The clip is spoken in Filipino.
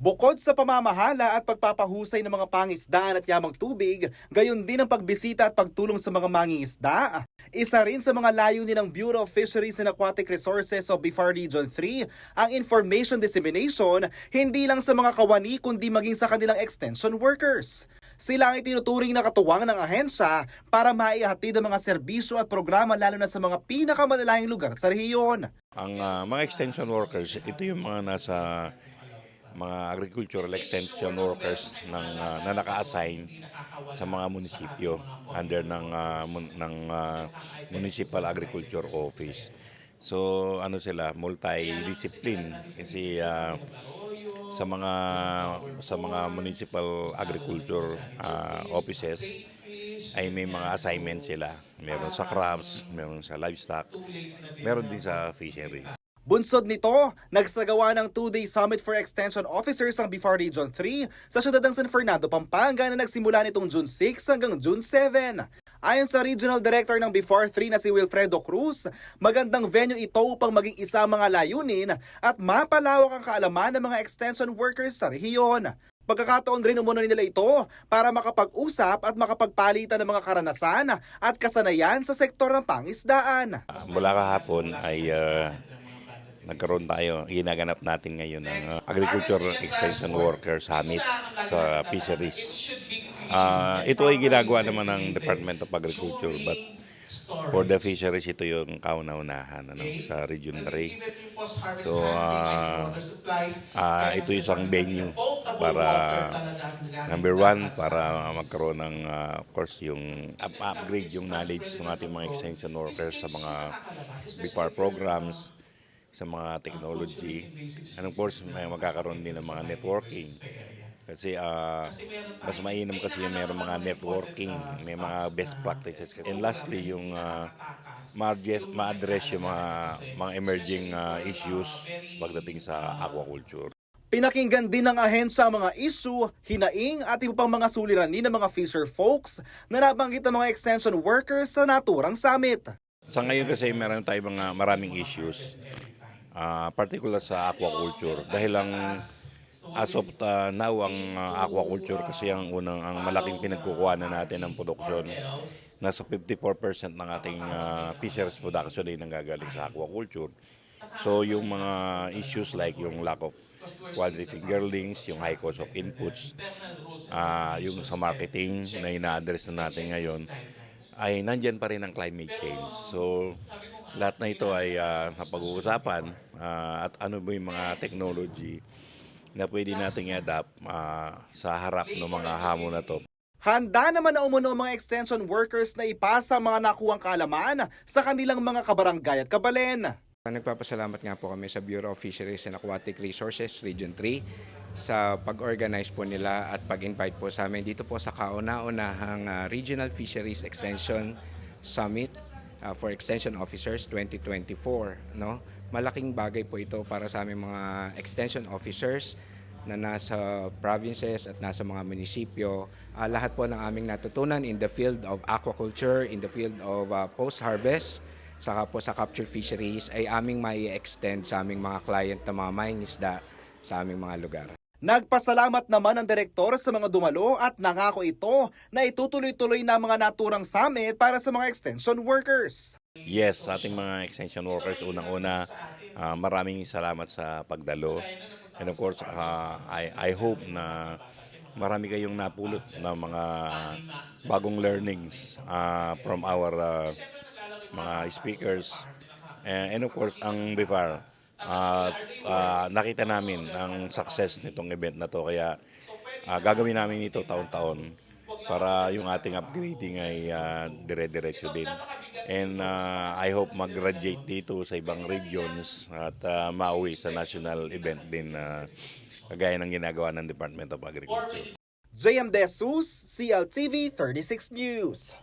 Bukod sa pamamahala at pagpapahusay ng mga pangisdaan at yamang tubig, gayon din ang pagbisita at pagtulong sa mga mangingisda. Isa rin sa mga layunin ng Bureau of Fisheries and Aquatic Resources of BIFAR Region 3 ang information dissemination hindi lang sa mga kawani kundi maging sa kanilang extension workers. Sila ang itinuturing na katuwang ng ahensya para maihatid ang mga serbisyo at programa lalo na sa mga pinakamalalaking lugar sa rehiyon. Ang ah, mga extension workers, ito yung mga nasa mga agricultural extension workers ng, ah, na naka-assign sa mga munisipyo under ng, ah, mun- ng ah, Municipal Agriculture Office. So ano sila, multidiscipline kasi ah, sa mga sa mga municipal agriculture ah, offices ay may mga assignment sila. Meron sa crops, meron sa livestock, meron din sa fisheries. Bunsod nito, nagsagawa ng two-day summit for extension officers ang BIFAR Region 3 sa siyudad ng San Fernando, Pampanga na nagsimula nitong June 6 hanggang June 7. Ayon sa Regional Director ng BIFAR 3 na si Wilfredo Cruz, magandang venue ito upang maging isa mga layunin at mapalawak ang kaalaman ng mga extension workers sa rehiyon. Pagkakataon rin umuna nila ito para makapag-usap at makapagpalitan ng mga karanasan at kasanayan sa sektor ng pangisdaan. Ah, mula kahapon ay ah, nagkaroon tayo, ginaganap natin ngayon ng ah, Agriculture Extension Worker Summit sa fisheries. Ah, ito ay ginagawa naman ng Department of Agriculture but for the fisheries ito yung kauna-unahan ano, sa Region 3. So ah, ah, ito isang venue para number one para magkaroon ng ah, of course yung up- upgrade yung knowledge ng ating mga extension workers sa mga BIPAR programs sa mga technology. And of course may magkakaroon din ng mga networking kasi ah, mas mainam kasi yung mayroong mga networking, may mga best practices. And lastly, yung uh, ma-address, ma-address yung mga, mga emerging ah, issues pagdating sa aquaculture. Pinakinggan din ng ahensya ang mga issue, hinaing at iba pang mga suliranin ng mga fisher folks na nabanggit ng mga extension workers sa naturang summit. Sa ngayon kasi meron tayo mga maraming issues, ah, particular sa aquaculture. Dahil lang as of uh, now, ang ah, aquaculture kasi ang unang, ang malaking pinagkukuha na natin ng produksyon. Nasa 54% ng ating ah, fisheries production ay nanggagaling sa aquaculture. So yung mga issues like yung lack of quality fingerlings, yung high cost of inputs, ah, yung sa marketing na ina-address na natin ngayon, ay nandyan pa rin ang climate change. So, lahat na ito ay ah, napag-uusapan ah, at ano ba yung mga technology na pwede nating i-adapt ah, sa harap ng mga hamon na to. Handa naman na umuno ang mga extension workers na ipasa ang mga nakuwang kaalaman sa kanilang mga kabarangay at kabalen. Nagpapasalamat nga po kami sa Bureau of Fisheries and Aquatic Resources Region 3 sa pag-organize po nila at pag-invite po sa amin dito po sa kauna-unahang ah, Regional Fisheries Extension Summit ah, for Extension Officers 2024. No? Malaking bagay po ito para sa aming mga extension officers na nasa provinces at nasa mga munisipyo. Ah, lahat po ng aming natutunan in the field of aquaculture, in the field of ah, post-harvest, saka po sa capture fisheries ay aming mai extend sa aming mga client na mga mangingisda sa aming mga lugar. Nagpasalamat naman ang direktor sa mga dumalo at nangako ito na itutuloy-tuloy na mga naturang summit para sa mga extension workers. Yes, sa ating mga extension workers, unang-una, ah, maraming salamat sa pagdalo. And of course, ah, I, I hope na marami kayong napulot na mga bagong learnings ah, from our ah, mga speakers. And, and of course, ang BIFAR, ah, ah, nakita namin ang success nitong event na to. Kaya ah, gagawin namin ito taon-taon para yung ating upgrading ay ah, dire-diretso din. And ah, I hope mag-graduate dito sa ibang regions at ah, mauwi sa national event din na kagaya ng ginagawa ng Department of Agriculture. JM De Jesus, CLTV 36 News.